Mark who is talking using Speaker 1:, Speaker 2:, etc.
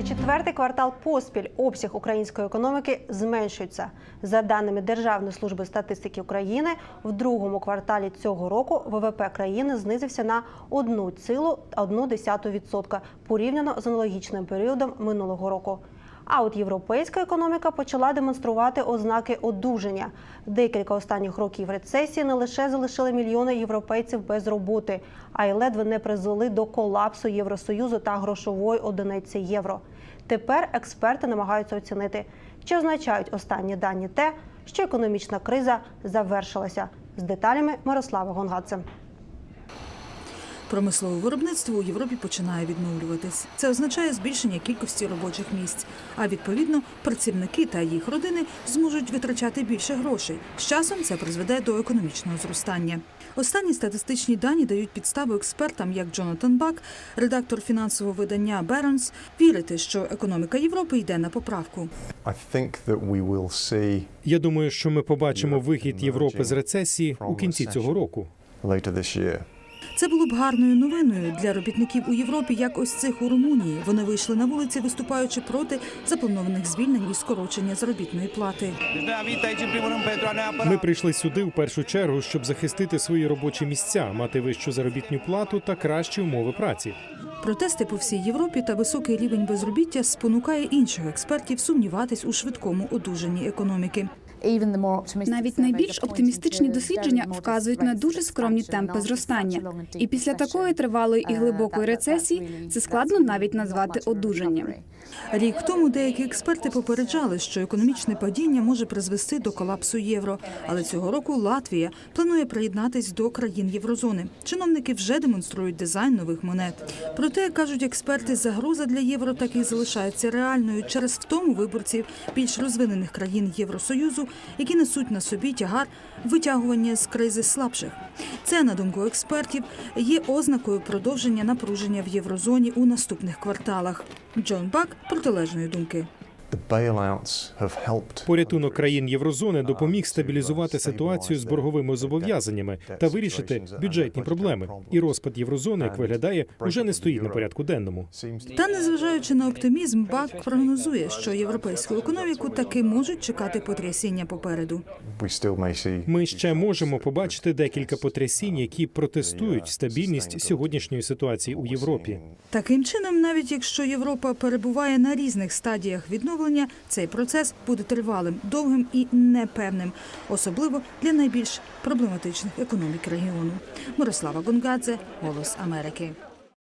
Speaker 1: Вже четвертий квартал поспіль обсяг української економіки зменшується. За даними Державної служби статистики України, в другому кварталі цього року ВВП країни знизився на 1,1% порівняно з аналогічним періодом минулого року. А от європейська економіка почала демонструвати ознаки одужання. Декілька останніх років рецесії не лише залишили мільйони європейців без роботи, а й ледве не призвели до колапсу Євросоюзу та грошової одиниці євро. Тепер експерти намагаються оцінити, чи означають останні дані те, що економічна криза завершилася. З деталями Мирослава Гонгадзе.
Speaker 2: Промислове виробництво у Європі починає відновлюватись. Це означає збільшення кількості робочих місць. А відповідно, працівники та їх родини зможуть витрачати більше грошей. З часом це призведе до економічного зростання. Останні статистичні дані дають підставу експертам, як Джонатан Бак, редактор фінансового видання Barron's, вірити, що економіка Європи йде на поправку.
Speaker 3: Я думаю, що ми побачимо вихід Європи з рецесії у кінці цього року.
Speaker 2: Це було б гарною новиною для робітників у Європі, як ось цих у Румунії. Вони вийшли на вулиці, виступаючи проти запланованих звільнень і скорочення заробітної плати.
Speaker 3: Ми прийшли сюди в першу чергу, щоб захистити свої робочі місця, мати вищу заробітну плату та кращі умови праці.
Speaker 2: Протести по всій Європі та високий рівень безробіття спонукає інших експертів сумніватись у швидкому одужанні економіки.
Speaker 4: Навіть найбільш оптимістичні дослідження вказують на дуже скромні темпи зростання. І після такої тривалої і глибокої рецесії це складно навіть назвати одужанням.
Speaker 2: Рік тому деякі експерти попереджали, що економічне падіння може призвести до колапсу євро. Але цього року Латвія планує приєднатись до країн єврозони. Чиновники вже демонструють дизайн нових монет. Проте кажуть експерти, загроза для євро таки залишається реальною через втому виборців більш розвинених країн Євросоюзу, які несуть на собі тягар витягування з кризи слабших. Це, на думку експертів, є ознакою продовження напруження в єврозоні у наступних кварталах. Джон Бак протилежної думки.
Speaker 5: The bailouts have helped.
Speaker 3: Порятунок країн Єврозони допоміг стабілізувати ситуацію з борговими зобов'язаннями та вирішити бюджетні проблеми. І розпад Єврозони, як виглядає, уже не стоїть на порядку денному.
Speaker 2: Та незважаючи на оптимізм, Бак прогнозує, що європейську економіку таки можуть чекати потрясіння попереду.
Speaker 3: Ми ще можемо побачити декілька потрясінь, які протестують стабільність сьогоднішньої ситуації у Європі.
Speaker 2: Таким чином, навіть якщо Європа перебуває на різних стадіях відновлення, цей процес буде тривалим, довгим і непевним, особливо для найбільш проблематичних економік регіону. Мирослава Гонгадзе, Голос Америки.